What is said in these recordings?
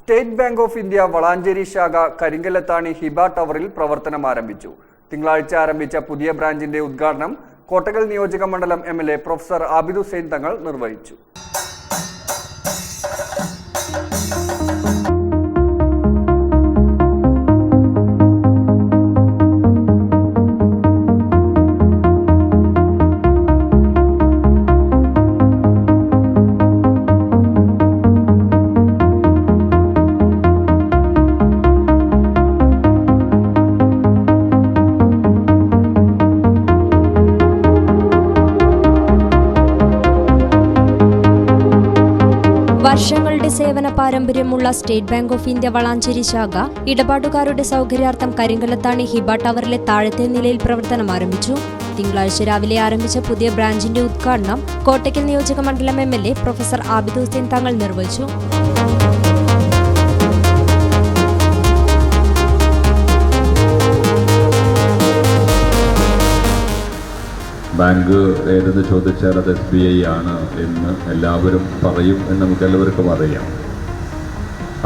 State Bank of India Valanchery ശാഖ കരിങ്കല്ലത്താണി ഹിബ ടവറിൽ പ്രവർത്തനം ആരംഭിച്ചു. തിങ്കളാഴ്ച ആരംഭിച്ച പുതിയ ബ്രാഞ്ചിന്റെ ഉദ്ഘാടനം കോട്ടകൽ നിയോജക മണ്ഡലം M L A professor Abid Hussain Thangal നിർവഹിച്ചു. വർഷങ്ങളുടെ സേവന പാരമ്പര്യമുള്ള State Bank of India Valanchery ശാഖ ഇടപാടുകാരുടെ സൗകര്യാർത്ഥം കരിങ്കലത്താണി ഹിബ ടവറിലെ താഴത്തെ നിലയിൽ പ്രവർത്തനം ആരംഭിച്ചു. തിങ്കളാഴ്ച രാവിലെ ആരംഭിച്ച പുതിയ ബ്രാഞ്ചിന്റെ ഉദ്ഘാടനം കോട്ടയ്ക്കൽ നിയോജക മണ്ഡലം M L A professor Abid Hussain Thangal നിർവഹിച്ചു. ബാങ്ക് ഏതെന്ന് ചോദിച്ചാൽ അത് എസ് ബി ഐ ആണ് എന്ന് എല്ലാവരും പറയും എന്ന് നമുക്ക് എല്ലാവർക്കും അറിയാം.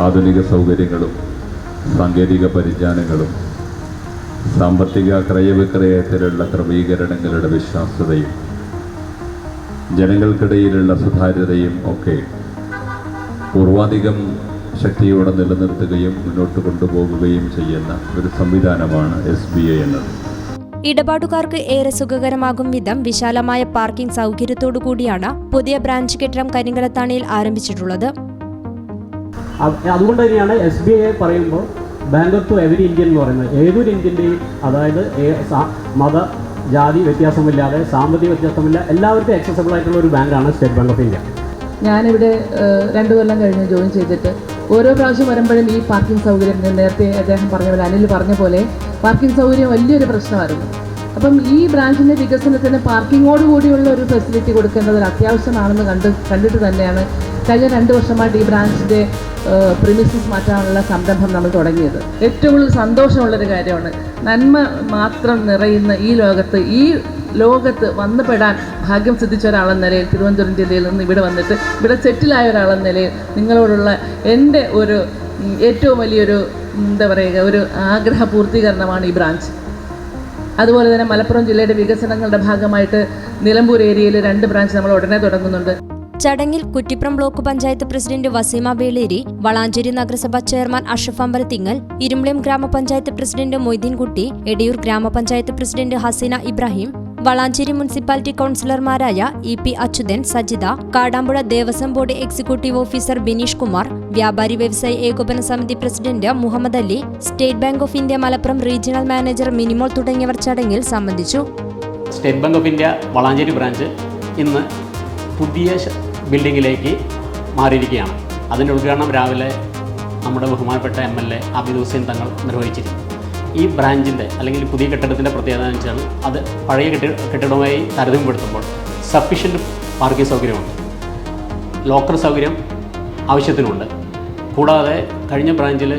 ആധുനിക സൗകര്യങ്ങളും സാങ്കേതിക പരിജ്ഞാനങ്ങളും സാമ്പത്തിക ക്രയവിക്രയത്തിലുള്ള ക്രമീകരണങ്ങളുടെ വിശ്വാസ്യതയും ജനങ്ങൾക്കിടയിലുള്ള സുതാര്യതയും ഒക്കെ പൂർവാധികം ശക്തിയോടെ നിലനിർത്തുകയും മുന്നോട്ട് കൊണ്ടുപോകുകയും ചെയ്യുന്ന ഒരു സംവിധാനമാണ് എസ് ബി ഐ എന്നത്. ഇടപാടുകാർക്ക് ഏറെ സുഖകരമാകും വിധം വിശാലമായ പാർക്കിംഗ് സൗകര്യത്തോടു കൂടിയാണ് പുതിയ ബ്രാഞ്ച് കെട്ടിടം കരിങ്കലത്താണിയിൽ ആരംഭിച്ചിട്ടുള്ളത്. അത് അതുകൊണ്ട് തന്നെയാണ് എസ് ബി ഐ പറയുമ്പോൾ ബാങ്കർ ടു എവരി ഇന്ത്യൻ എന്ന് പറയുന്നത്. ഏതൊരു ഇന്ത്യന്റെയും അതായത് മത ജാതി വ്യത്യാസമില്ലാതെ സാമ്പത്തിക വ്യത്യാസമില്ല എല്ലാവർക്കും അക്സസബിൾ ആയിട്ടുള്ള ഒരു ബാങ്കാണ് സ്റ്റേറ്റ് ബാങ്ക് ഓഫ് ഇന്ത്യ ഞാനിവിടെ രണ്ടു രണ്ട് കൊല്ലം കഴിഞ്ഞ് ജോയിൻ ചെയ്തിട്ട് ഓരോ പ്രാവശ്യം വരുമ്പോഴും ഈ പാർക്കിംഗ് സൗകര്യം നേരത്തെ അദ്ദേഹം പറഞ്ഞ പോലെ അനിൽ പറഞ്ഞ പോലെ പാർക്കിംഗ് സൗകര്യം വലിയൊരു പ്രശ്നമായിരുന്നു. അപ്പം ഈ ബ്രാഞ്ചിന്റെ വികസനത്തിന് പാർക്കിങ്ങോട് കൂടിയുള്ള ഒരു ഫെസിലിറ്റി കൊടുക്കേണ്ടത് ഒരു അത്യാവശ്യമാണെന്ന് കണ്ട് കണ്ടിട്ട് തന്നെയാണ് കഴിഞ്ഞ രണ്ട് വർഷമായിട്ട് ഈ ബ്രാഞ്ചിന്റെ പ്രിമിസസ് മാറ്റാനുള്ള സംരംഭം നമ്മൾ തുടങ്ങിയത്. ഏറ്റവും കൂടുതൽ സന്തോഷമുള്ളൊരു കാര്യമാണ്. നന്മ മാത്രം നിറയുന്ന ഈ ലോകത്ത് ഈ ലോകത്ത് വന്നുപെടാൻ ഭാഗ്യം സിദ്ധിച്ച ഒരാളെന്ന നിലയിൽ തിരുവനന്തപുരം ജില്ലയിൽ നിന്ന് ഇവിടെ വന്നിട്ട് ഇവിടെ സെറ്റിലായ ഒരാളെന്ന നിലയിൽ നിങ്ങളോടുള്ള എന്റെ ഒരു ഏറ്റവും വലിയൊരു എന്താ പറയുക ഒരു ആഗ്രഹ പൂർത്തീകരണമാണ് ഈ ബ്രാഞ്ച്. അതുപോലെ തന്നെ മലപ്പുറം ജില്ലയുടെ വികസനങ്ങളുടെ ഭാഗമായിട്ട് നിലമ്പൂർ ഏരിയയിൽ രണ്ട് ബ്രാഞ്ച് നമ്മൾ ഉടനെ തുടങ്ങുന്നുണ്ട്. ചടങ്ങിൽ കുറ്റിപ്പുറം ബ്ലോക്ക് പഞ്ചായത്ത് പ്രസിഡന്റ് വസീമ വേളേരി വളാഞ്ചേരി നഗരസഭ ചെയർമാൻ അഷഫ് അമ്പലത്തിങ്ങൽ ഇരുമ്പിളിയം ഗ്രാമപഞ്ചായത്ത് പ്രസിഡന്റ് മൊയ്തീൻകുട്ടി എടിയൂർ ഗ്രാമപഞ്ചായത്ത് president Haseena Ibrahim Valanchery municipality കൌൺസിലർമാരായ E P Achuthan Sajitha Kadampuzha Devaswom board executive officer Bineesh Kumar വ്യാപാരി വ്യവസായി ഏകോപന സമിതി president Muhammad Ali State Bank of India Malappuram regional manager Minimol തുടങ്ങിയവർ ചടങ്ങിൽ സംബന്ധിച്ചു. State Bank of India Valanchery branch ഇന്ന് പുതിയ ബിൽഡിങ്ങിലേക്ക് മാറിയിരിക്കുകയാണ്. അതിന്റെ ഉദ്ഘാടനം രാവിലെ നമ്മുടെ ബഹുമാനപ്പെട്ട M L A Abid Hussain Thangal നിർവഹിച്ചിരുന്നു ഈ ബ്രാഞ്ചിന്റെ അല്ലെങ്കിൽ പുതിയ കെട്ടിടത്തിന്റെ പ്രത്യേകത എന്ന് വെച്ചാൽ അത് പഴയ കെട്ടി കെട്ടിടവുമായി താരതമ്യപ്പെടുത്തുമ്പോൾ സഫീഷ്യന്റ് പാർക്കിംഗ് സൗകര്യമുണ്ട്. ലോക്കർ സൗകര്യം ആവശ്യത്തിനുണ്ട്. കൂടാതെ കഴിഞ്ഞ ബ്രാഞ്ചിൽ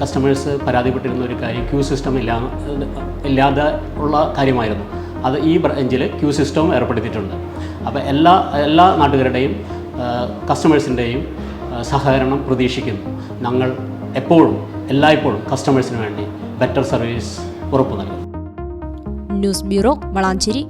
കസ്റ്റമേഴ്സ് പരാതിപ്പെട്ടിരുന്ന ഒരു കാര്യം ക്യൂ സിസ്റ്റം ഇല്ലാ ഇല്ലാതെ ഉള്ള കാര്യമായിരുന്നു. അത് ഈ ബ്രാഞ്ചിൽ ക്യൂ സിസ്റ്റവും ഏർപ്പെടുത്തിയിട്ടുണ്ട്. അപ്പോൾ എല്ലാ എല്ലാ നാട്ടുകാരുടെയും കസ്റ്റമേഴ്സിന്റെയും സഹകരണം പ്രതീക്ഷിക്കുന്നു. ഞങ്ങൾ എപ്പോഴും എല്ലായ്പ്പോഴും കസ്റ്റമേഴ്സിന് വേണ്ടി ബെറ്റർ സർവീസ് ഉറപ്പ് നൽകും ന്യൂസ് ബ്യൂറോ വളാഞ്ചേരി